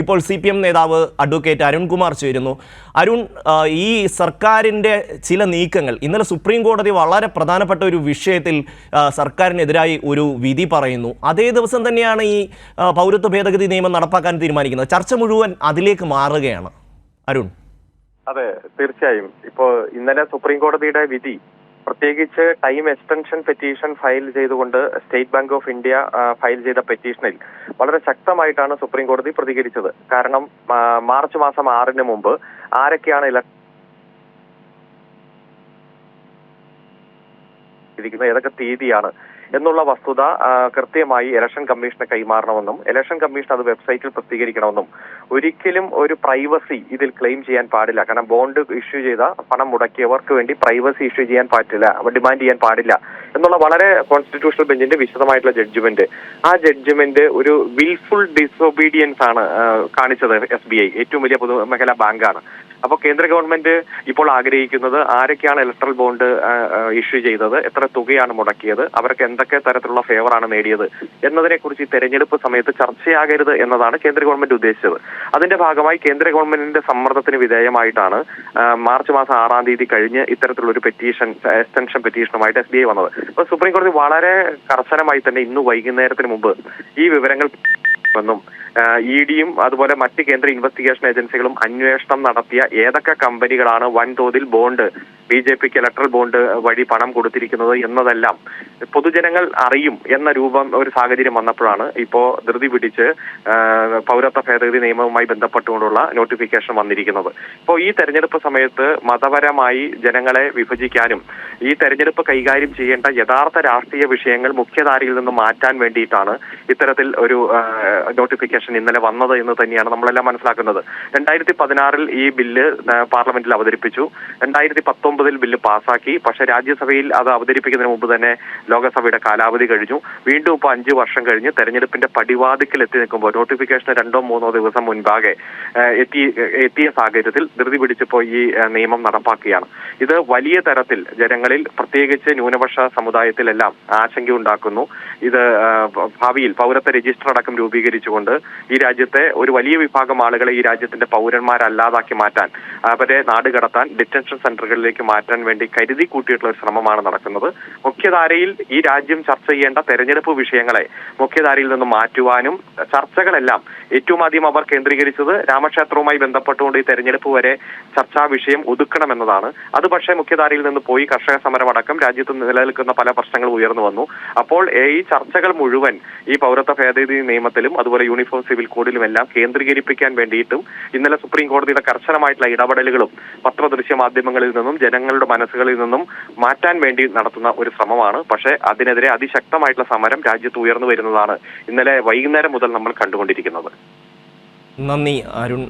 ഇപ്പോൾ C P M നേതാവ് advocate Arunkumar ചേരുന്നു. അരുൺ ഈ സർക്കാരിന്റെ ചില നീക്കങ്ങൾ ഇന്നലെ സുപ്രീം കോടതി വളരെ പ്രധാനപ്പെട്ട ഒരു വിഷയത്തിൽ സർക്കാരിനെതിരായി ഒരു വിധി പറയുന്നു. അതേ ദിവസം തന്നെയാണ് ഈ പൗരത്വ ഭേദഗതി നിയമം നടപ്പാക്കാൻ തീരുമാനിക്കുന്നത്. ചർച്ച മുഴുവൻ അതിലേക്ക് മാറുകയാണ്. അരുൺ. അതെ തീർച്ചയായും. ഇപ്പോ ഇന്നലെ സുപ്രീം കോടതിയുടെ വിധി പ്രത്യേകിച്ച് ടൈം എക്സ്റ്റൻഷൻ പെറ്റീഷൻ ഫയൽ ചെയ്തുകൊണ്ട് State Bank of India file ചെയ്ത പെറ്റീഷനിൽ വളരെ ശക്തമായിട്ടാണ് സുപ്രീം കോടതി പ്രതികരിച്ചത്. കാരണം മാർച്ച് മാസം ആറിന് മുമ്പ് ആരൊക്കെയാണ് ഇല ഏതൊക്കെ തീയതിയാണ്? എന്നുള്ള വസ്തുത കൃത്യമായി ഇലക്ഷൻ കമ്മീഷന് കൈമാറണമെന്നും ഇലക്ഷൻ കമ്മീഷൻ അത് വെബ്സൈറ്റിൽ പ്രസിദ്ധീകരിക്കണമെന്നും ഒരിക്കലും ഒരു പ്രൈവസി ഇതിൽ ക്ലെയിം ചെയ്യാൻ പാടില്ല. കാരണം ബോണ്ട് ഇഷ്യൂ ചെയ്ത പണം മുടക്കിയവർക്ക് വേണ്ടി പ്രൈവസി ഇഷ്യൂ ചെയ്യാൻ പറ്റില്ല. ഡിമാൻഡ് ചെയ്യാൻ പാടില്ല. എന്നുള്ള വളരെ കോൺസ്റ്റിറ്റ്യൂഷണൽ ബെഞ്ചിന്റെ വിശദമായിട്ടുള്ള ജഡ്ജ്മെന്റ് ആ ജഡ്ജ്മെന്റ് ഒരു വിൽഫുൾ ഡിസൊബീഡിയൻസ് ആണ് കാണിച്ചത് എസ് ബി ഐ ഏറ്റവും വലിയ പൊതുമേഖലാ ബാങ്കാണ്. അപ്പോൾ കേന്ദ്ര ഗവൺമെന്റ് ഇപ്പോൾ ആഗ്രഹിക്കുന്നത് ആരൊക്കെയാണ് ഇലക്ട്രൽ ബോണ്ട് ഇഷ്യൂ ചെയ്തത് എത്ര തുകയാണ് മുടക്കിയത് അവർക്ക് എന്തൊക്കെ തരത്തിലുള്ള ഫേവറാണ് നേടിയത് എന്നതിനെ കുറിച്ച് ഈ തെരഞ്ഞെടുപ്പ് സമയത്ത് ചർച്ചയാകരുത് എന്നതാണ് കേന്ദ്ര ഗവൺമെന്റ് ഉദ്ദേശിച്ചത്. അതിന്റെ ഭാഗമായി കേന്ദ്ര ഗവൺമെന്റിന്റെ സമ്മർദ്ദത്തിന് വിധേയമായിട്ടാണ് മാർച്ച് മാസം ആറാം തീയതി കഴിഞ്ഞ് ഇത്തരത്തിലുള്ള ഒരു പെറ്റീഷൻ എക്സ്റ്റൻഷൻ പെറ്റീഷനുമായിട്ട് എസ് ബി ഐ വന്നത്. അപ്പോൾ സുപ്രീം കോടതി വളരെ കർശനമായി തന്നെ ഇന്ന് വൈകുന്നേരത്തിന് മുമ്പ് ഈ വിവരങ്ങൾ എന്നും ഇ ഡിയും അതുപോലെ മറ്റ് കേന്ദ്ര ഇൻവെസ്റ്റിഗേഷൻ ഏജൻസികളും അന്വേഷണം നടത്തിയ ഏതൊക്കെ കമ്പനികളാണ് വൻതോതിൽ ബോണ്ട് ബി ജെ പിക്ക് ഇലക്ട്രൽ ബോണ്ട് വഴി പണം കൊടുത്തിരിക്കുന്നത് എന്നതെല്ലാം പൊതുജനങ്ങൾ അറിയും എന്ന രൂപം ഒരു സാഹചര്യം വന്നപ്പോഴാണ് ഇപ്പോ ധൃതി പിടിച്ച് പൗരത്വ ഭേദഗതി നിയമവുമായി ബന്ധപ്പെട്ടുകൊണ്ടുള്ള നോട്ടിഫിക്കേഷൻ വന്നിരിക്കുന്നത്. ഇപ്പോ ഈ തെരഞ്ഞെടുപ്പ് സമയത്ത് മതപരമായി ജനങ്ങളെ വിഭജിക്കാനും ഈ തെരഞ്ഞെടുപ്പ് കൈകാര്യം ചെയ്യേണ്ട യഥാർത്ഥ രാഷ്ട്രീയ വിഷയങ്ങൾ മുഖ്യധാരയിൽ നിന്ന് മാറ്റാൻ വേണ്ടിയിട്ടാണ് ഇത്തരത്തിൽ ഒരു നോട്ടിഫിക്കേഷൻ ഇന്നലെ വന്നത് എന്ന് തന്നെയാണ് നമ്മളെല്ലാം മനസ്സിലാക്കുന്നത്. രണ്ടായിരത്തി പതിനാറിൽ ഈ ബില്ല് പാർലമെന്റിൽ അവതരിപ്പിച്ചു. രണ്ടായിരത്തി പത്തൊമ്പതിൽ ബില്ല് പാസാക്കി പക്ഷേ രാജ്യസഭയിൽ അത് അവതരിപ്പിക്കുന്നതിന് മുമ്പ് തന്നെ ലോകസഭയുടെ കാലാവധി കഴിഞ്ഞു. വീണ്ടും ഇപ്പോൾ അഞ്ച് വർഷം കഴിഞ്ഞ് തെരഞ്ഞെടുപ്പിന്റെ പടിവാതിക്കൽ എത്തി നിൽക്കുമ്പോൾ നോട്ടിഫിക്കേഷൻ രണ്ടോ മൂന്നോ ദിവസം മുൻപാകെ എത്തി എത്തിയ സാഹചര്യത്തിൽ ധൃതി പിടിച്ചപ്പോൾ ഈ നിയമം നടപ്പാക്കുകയാണ്. ഇത് വലിയ തരത്തിൽ ജനങ്ങളിൽ പ്രത്യേകിച്ച് ന്യൂനപക്ഷ സമുദായത്തിലെല്ലാം ആശങ്കയുണ്ടാക്കുന്നു ഇത് ഭാവിയിൽ പൗരത്വ രജിസ്റ്റർ അടക്കം രൂപീകരിച്ചുകൊണ്ട് ഈ രാജ്യത്തെ ഒരു വലിയ വിഭാഗം ആളുകളെ ഈ രാജ്യത്തിന്റെ പൗരന്മാരല്ലാതാക്കി മാറ്റാൻ അവരെ നാട് കടത്താൻ ഡിറ്റൻഷൻ സെന്ററുകളിലേക്ക് മാറ്റാൻ വേണ്ടി കരുതി കൂട്ടിയിട്ടുള്ള ഒരു ശ്രമമാണ് നടക്കുന്നത്. മുഖ്യധാരയിൽ ഈ രാജ്യം ചർച്ച ചെയ്യേണ്ട തെരഞ്ഞെടുപ്പ് വിഷയങ്ങളെ മുഖ്യധാരയിൽ നിന്ന് മാറ്റുവാനും ചർച്ചകളെല്ലാം ഏറ്റവും ആദ്യം അവർ കേന്ദ്രീകരിച്ചത് രാമക്ഷേത്രവുമായി ബന്ധപ്പെട്ടുകൊണ്ട് ഈ തെരഞ്ഞെടുപ്പ് വരെ ചർച്ചാ വിഷയം ഒതുക്കണമെന്നതാണ്. അത് പക്ഷേ മുഖ്യധാരയിൽ നിന്ന് പോയി കർഷക സമരമടക്കം രാജ്യത്ത് നിലനിൽക്കുന്ന പല പ്രശ്നങ്ങളും ഉയർന്നു വന്നു. അപ്പോൾ ഈ ചർച്ചകൾ മുഴുവൻ ഈ പൗരത്വ ഭേദഗതി നിയമത്തിലും അതുപോലെ യൂണിഫോം സിവിൽ കോഡിലും എല്ലാം കേന്ദ്രീകരിപ്പിക്കാൻ വേണ്ടിയിട്ടും ഇന്നലെ സുപ്രീം കോടതിയുടെ കർശനമായിട്ടുള്ള ഇടപെടലുകളും പത്രദൃശ്യ മാധ്യമങ്ങളിൽ നിന്നും ജനങ്ങളുടെ മനസ്സുകളിൽ നിന്നും മാറ്റാൻ വേണ്ടി നടത്തുന്ന ഒരു ശ്രമമാണ്. പക്ഷേ അതിനെതിരെ അതിശക്തമായിട്ടുള്ള സമരം രാജ്യത്ത് ഉയർന്നു വരുന്നതാണ് ഇന്നലെ വൈകുന്നേരം മുതൽ നമ്മൾ കണ്ടുകൊണ്ടിരിക്കുന്നത്. നന്ദി അരുൺ.